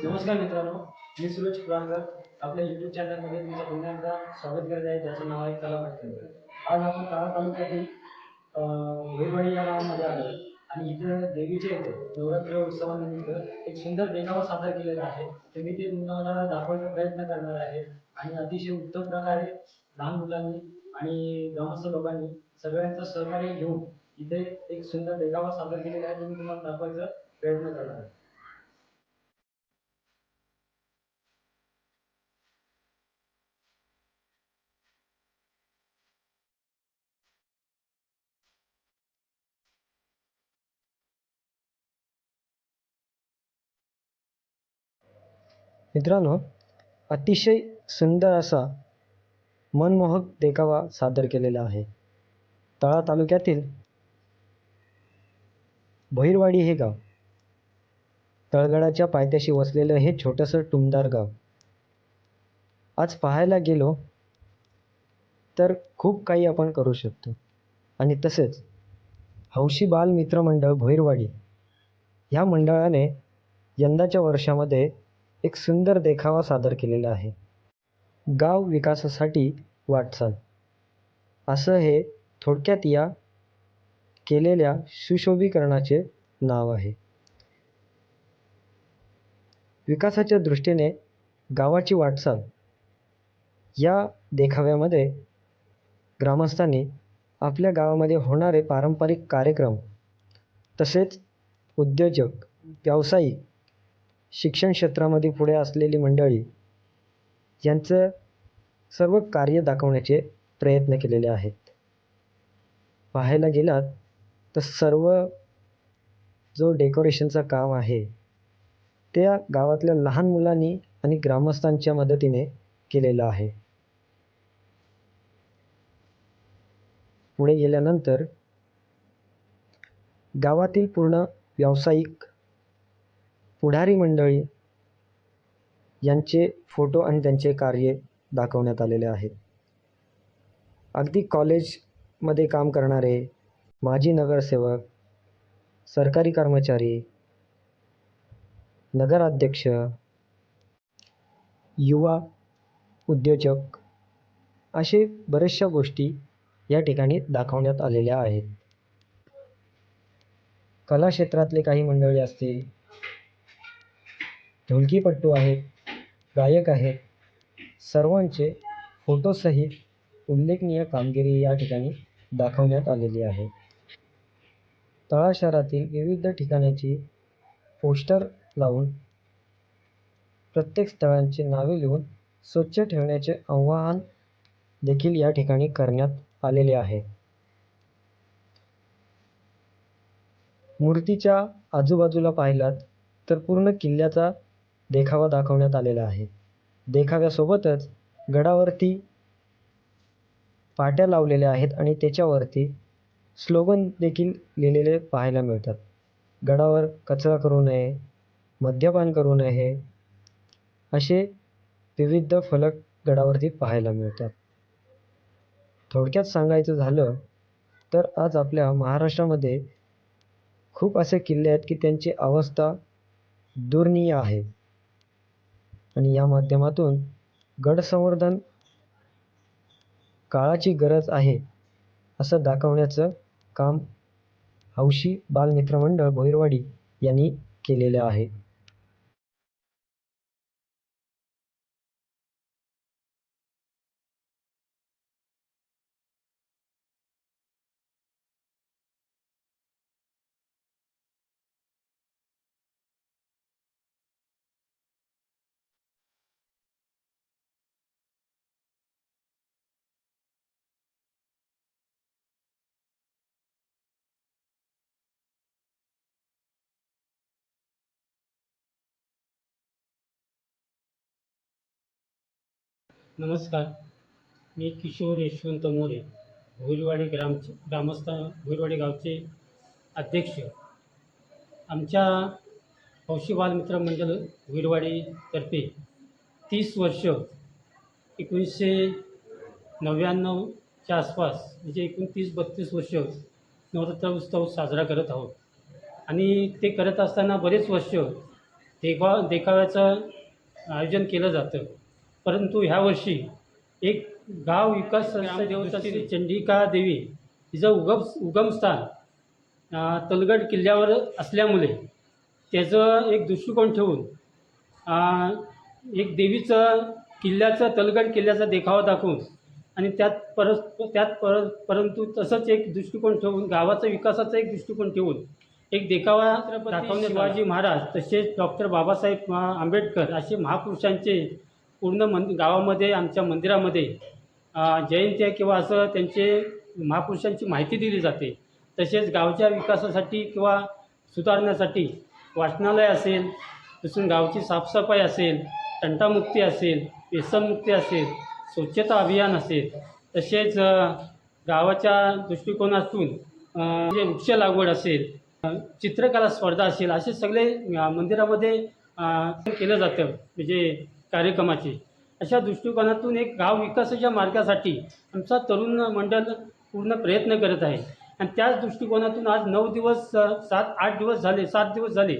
नमस्कार मित्रांनो मी सुरज पुराणकर आपल्या यूट्यूब चॅनलमध्ये तुमचं पुन्हा एकदा स्वागत करत आहे. त्याचं नाव आहे कला वाटतं आज आपण काळा तालुक्यातील अं, या गावामध्ये आलो आणि इथं देवीचे नवरात्र उत्सवानिमित्त एक सुंदर देखावा सादर केलेला आहे. तर मी ते तुम्हाला दाखवण्याचा प्रयत्न करणार आहे. आणि अतिशय उत्तम प्रकारे लहान मुलांनी आणि ग्रामस्थ लोकांनी सगळ्यांचं सहकार्य घेऊन इथे एक सुंदर देखावा सादर केलेला आहे. तो मी तुम्हाला दाखवायचा प्रयत्न करणार आहे. मित्रांनो अतिशय सुंदर असा मनमोहक देखावा सादर केलेला आहे. तळा तालुक्यातील भैरवाडी हे गाव. तळगडाच्या पायथ्याशी वसलेलं हे छोटंसं टुमदार गाव. आज पाहायला गेलो तर खूप काही आपण करू शकतो. आणि तसेच हौशी बाल मित्रमंडळ भैरवाडी ह्या मंडळाने यंदाच्या वर्षामध्ये एक सुंदर देखावा सादर केलेला आहे. गाव विकासासाठी वाटचाल. असं हे थोडक्यात या केलेल्या सुशोभीकरणाचे नाव आहे. विकासाच्या दृष्टीने गावाची वाटचाल या देखाव्यामध्ये ग्रामस्थांनी आपल्या गावामध्ये होणारे पारंपरिक कार्यक्रम तसेच उद्योजक व्यावसायिक शिक्षण क्षेत्रामध्ये पुढे असलेली मंडळी यांचं सर्व कार्य दाखवण्याचे प्रयत्न केलेले आहेत. पाहायला गेलात तर सर्व जो डेकोरेशनचं काम आहे त्या गावातल्या लहान मुलांनी आणि ग्रामस्थांच्या मदतीने केलेलं आहे. पुढे गेल्यानंतर गावातील पूर्ण व्यावसायिक पुढारी मंडळी यांचे फोटो आणि त्यांचे कार्य दाखवण्यात आलेले आहेत अगदी कॉलेजमध्ये काम करणारे माजी नगरसेवक सरकारी कर्मचारी नगराध्यक्ष युवा उद्योजक असे बऱ्याचशा गोष्टी या ठिकाणी दाखवण्यात आलेल्या आहेत. कला क्षेत्रातले काही मंडळी असतील ढोलकीपट्टू आहेत गायक आहेत. सर्वांचे फोटोसहित उल्लेखनीय कामगिरी या ठिकाणी दाखवण्यात आलेली आहे. तळा शहरातील विविध ठिकाणाची पोस्टर लावून प्रत्येक स्थळांची नावे लिहून स्वच्छ ठेवण्याचे आव्हान देखील या ठिकाणी करण्यात आलेले आहे. मूर्तीच्या आजूबाजूला पाहिलात तर पूर्ण किल्ल्याचा देखावा दाखवण्यात आलेला आहे. देखाव्यासोबतच गडावरती पाट्या लावलेल्या आहेत आणि त्याच्यावरती स्लोगन देखील लिहिलेले पाहायला मिळतात. गडावर कचरा करू नये मद्यपान करू नये असे विविध फलक गडावरती पाहायला मिळतात. थोडक्यात सांगायचं झालं तर आज आपल्या महाराष्ट्रामध्ये खूप असे किल्ले आहेत की त्यांची अवस्था दुर्नीय आहे. आणि या माध्यमातून गड संवर्धन काळाची गरज आहे असं दाखवण्याचं काम हौशी बालमित्र मंडळ भोईरवाडी यांनी केलेलं आहे. नमस्कार. मी किशोर यशवंत मोरे भोईरवाडी ग्राम ग्रामस्थ भोईरवाडी गावचे अध्यक्ष. आमच्या हौशी बालमित्र मंडळ भोईरवाडीतर्फे तीस वर्ष एकोणीसशे नव्याण्णवच्या आसपास म्हणजे एकोणतीस बत्तीस वर्ष नवरात्र उत्सव साजरा करत आहोत. आणि ते करत असताना बरेच वर्ष देखा देखाव्याचं आयोजन केलं जातं. परंतु ह्यावर्षी एक गाव विकास संस्था देवता श्री चंडिका देवी हिचं उगम उगमस्थान तलगड किल्ल्यावर असल्यामुळे त्याचं एक दृष्टिकोन ठेवून एक देवीचं किल्ल्याचं तलगड किल्ल्याचा देखावा दाखवून आणि त्यात परत त्यात पर परंतु तसंच एक दृष्टिकोन ठेवून गावाचा विकासाचा एक दृष्टिकोन ठेवून एक देखावा दाखवणे शिवाजी महाराज तसेच डॉक्टर बाबासाहेब आंबेडकर असे महापुरुषांचे पूर्ण मन गावामध्ये आमच्या मंदिरामध्ये जयंती जयंत्या किंवा असं त्यांचे महापुरुषांची माहिती दिली जाते. तसेच गावच्या विकासासाठी किंवा सुधारण्यासाठी वाचनालय असेल तसून गावची साफसफाई असेल तंटामुक्ती असेल व्यसनमुक्ती असेल स्वच्छता अभियान असेल तसेच गावाच्या दृष्टिकोनातून जे म्हणजे वृक्ष लागवड असेल चित्रकला स्पर्धा असेल असे सगळे मंदिरामध्ये केलं जातं. म्हणजे कार्यक्रमाचे. अशा दृष्टिकोनातून एक गाव विकासाच्या मार्गासाठी आमचा तरुण मंडळ पूर्ण प्रयत्न करत आहे. आणि त्याच दृष्टिकोनातून आज नऊ दिवस सात आठ दिवस झाले सात दिवस झाले.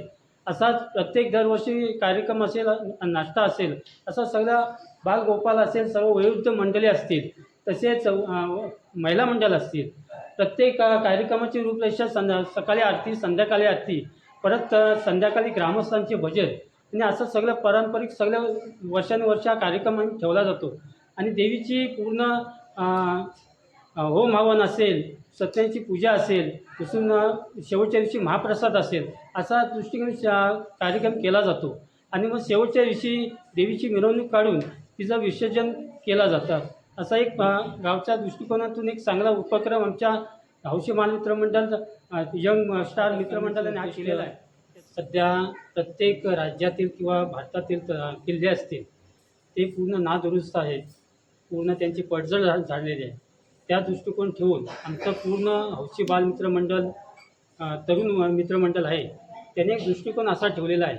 असाच प्रत्येक दरवर्षी कार्यक्रम असेल नाश्ता असेल असा सगळा बालगोपाल असेल सर्व वयोवृद्ध मंडळे असतील तसेच महिला मंडळ असतील प्रत्येक कार्यक्रमाची रूपरेषा संध्या सकाळी आरती संध्याकाळी आरती परत संध्याकाळी ग्रामस्थांचे भजन आणि असं सगळं पारंपरिक सगळं वर्षानुवर्ष हा कार्यक्रम ठेवला जातो. आणि देवीची पूर्ण होम हवन असेल सत्यांची पूजा असेल तसून शेवटच्या दिवशी महाप्रसाद असेल असा दृष्टिकोन कार्यक्रम केला जातो. आणि मग शेवटच्या दिवशी देवीची मिरवणूक काढून तिचं विसर्जन केलं जातं असा एक गावच्या दृष्टिकोनातून एक चांगला उपक्रम आमच्या हौशी बाल मित्रमंडळ यंग स्टार मित्रमंडळाने हा केलेला आहे. सध्या प्रत्येक राज्यातील किंवा भारतातील किल्ले असतील ते पूर्ण नादुरुस्त आहेत. पूर्ण त्यांची पडझड झालेली आहे. त्या दृष्टिकोन ठेवून आमचं पूर्ण हौशी बाल मित्रमंडळ तरुण मित्रमंडळ आहे. त्याने एक दृष्टिकोन असा ठेवलेला आहे.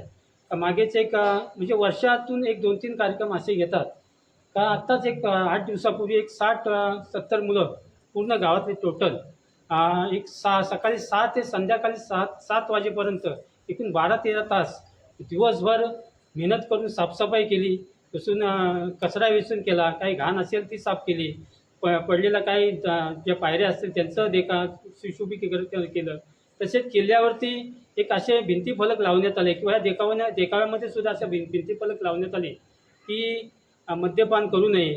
का मागेच एक म्हणजे वर्षातून एक दोन तीन कार्यक्रम असे घेतात. का आत्ताच एक आठ दिवसापूर्वी एक साठ सत्तर मुलं पूर्ण गावातले टोटल एक सा सकाळी सहा ते संध्याकाळी सात सात वाजेपर्यंत एकूण बारा तेरा तास दिवसभर मेहनत करून साफसफाई केली पुसून कचरा वेचून केला काही घाण असेल ती साफ केली प पडलेला काही ज्या पायऱ्या असतील त्यांचं देखा सुशोभीकरण केलं. तसेच किल्ल्यावरती एक असे भिंतीफलक लावण्यात आले किंवा या देखाव्या देखाव्यामध्ये सुद्धा असे भिं भिंतीफलक लावण्यात आले की मद्यपान करू नये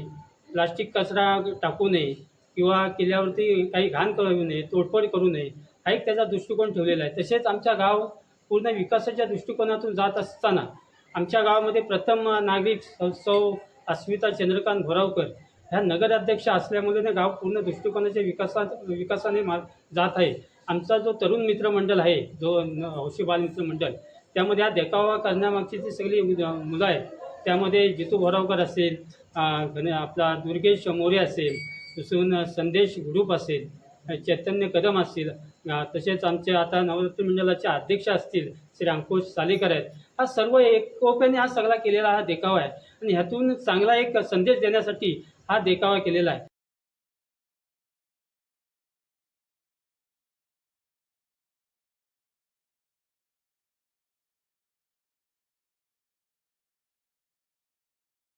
प्लास्टिक कचरा टाकू नये किंवा किल्ल्यावरती काही घाण करू नये तोडफोड करू नये हा एक त्याचा दृष्टिकोन ठेवलेला आहे. तसेच आमच्या गाव पूर्ण विकासाच्या दृष्टिकोनातून जात असताना आमच्या गावामध्ये प्रथम नागरिक सौ अस्मिता चंद्रकांत भोरावकर ह्या नगराध्यक्ष असल्यामुळे ना गाव पूर्ण दृष्टिकोनाच्या विकासात विकासाने मा जात आहे. आमचा जो तरुण मित्रमंडळ आहे जो हौशी बाल मित्रमंडळ त्यामध्ये हा देखावा करण्यामागची जी सगळी मुलं आहेत त्यामध्ये जितू भोरावकर असेल गण आपला दुर्गेश मोरे असेल दुसरून संदेश ग्रुप असेल चैतन्य कदम असेल तसेच आमचे आता नवरत्न मंडळाचे अध्यक्ष असतील श्री अंकुश सालेकर आहेत. हा सर्व एकोप्याने हा सगळा केलेला हा देखावा आहे. आणि ह्यातून चांगला एक संदेश देण्यासाठी हा देखावा केलेला आहे.